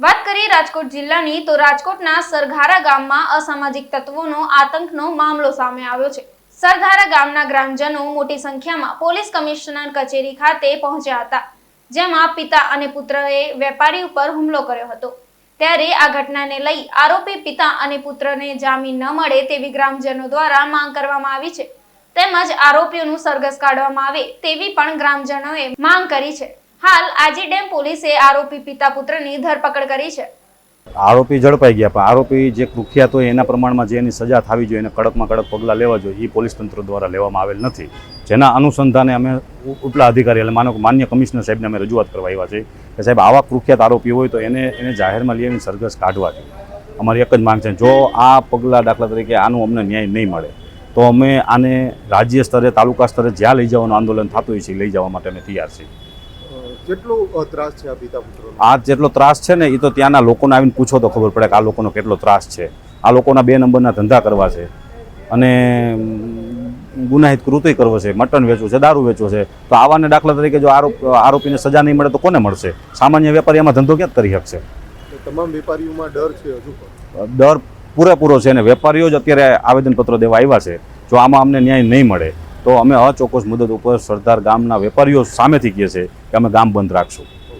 વાત કરીએ રાજકોટ જિલ્લાની, તો રાજકોટના સરઘારા ગામમાં અસામાજિક તત્વોનો, આતંકનો મામલો સામે આવ્યો છે. સરઘારા ગામના ગ્રામજનો મોટી સંખ્યામાં પોલીસ કમિશનર કચેરી ખાતે પહોંચ્યા હતા, જેમાં પિતા અને પુત્રએ વેપારી ઉપર હુમલો કર્યો હતો. ત્યારે આ ઘટનાને લઈ આરોપી પિતા અને પુત્રને જામીન ન મળે તેવી ગ્રામજનો દ્વારા માંગ કરવામાં આવી છે. તેમજ આરોપીઓનું સરઘસ કાઢવામાં આવે તેવી પણ ગ્રામજનોએ માંગ કરી છે. હાલ આજી ડેમ પોલીસે આરોપી પિતા પુત્રની ધરપકડ કરી છે. આરોપી ઝડપાઈ ગયા, પણ આરોપી જે કુખ્યાત હોય એના પ્રમાણમાં જે એની સજા થવી જોઈએ, એને કડકમાં કડક પગલાં લેવા જોઈએ એ પોલીસ તંત્ર દ્વારા લેવામાં આવેલ નથી. જેના અનુસંધાને અમે ઉપલા અધિકારી એટલે માનો માન્ય કમિશનર સાહેબને અમે રજૂઆત કરવા આવ્યા છે કે સાહેબ, આવા કુખ્યાત આરોપી હોય તો એને એને જાહેરમાં લઈ આવીને સરઘસ કાઢવા જોઈએ. અમારી એક જ માંગ છે, જો આ પગલાં દાખલા તરીકે આનું અમને ન્યાય નહીં મળે, તો અમે આને રાજ્ય સ્તરે, તાલુકા સ્તરે જ્યાં લઈ જવાનું આંદોલન થતું હોય છે લઈ જવા માટે અમે તૈયાર છીએ. કેટલો ત્રાસ છે આ પિતા પુત્રો આ જેટલો ત્રાસ છે ને એ તો ત્યાંના લોકોને આવીને પૂછો તો ખબર પડે કે આ લોકોનો કેટલો ત્રાસ છે. આ લોકોના બે નંબરના ધંધા કરવા છે. અને ગુનાહિત કૃત્ય કરવો છે મટન વેચવું છે દારૂ વેચવો છે. તો આવાને દાખલા તરીકે જો આરોપ આરોપીને સજા નહીં મળે તો કોને મળશે? સામાન્ય વેપારી એમાં ધંધો ક્યાં કરી શકશે? તમામ વેપારીઓમાં ડર છે હજુ પણ. દર પૂરેપૂરો છે અને વેપારીઓ જ અત્યારે આવેદનપત્રો દેવા આવ્યા છે. જો આમાં અમને ન્યાય નહીં મળે તો અમે અચોક્કસ મુદત ઉપર સરદાર ગામના વેપારીઓ સામેથી કહે છે કે અમે ગામ બંધ રાખશું.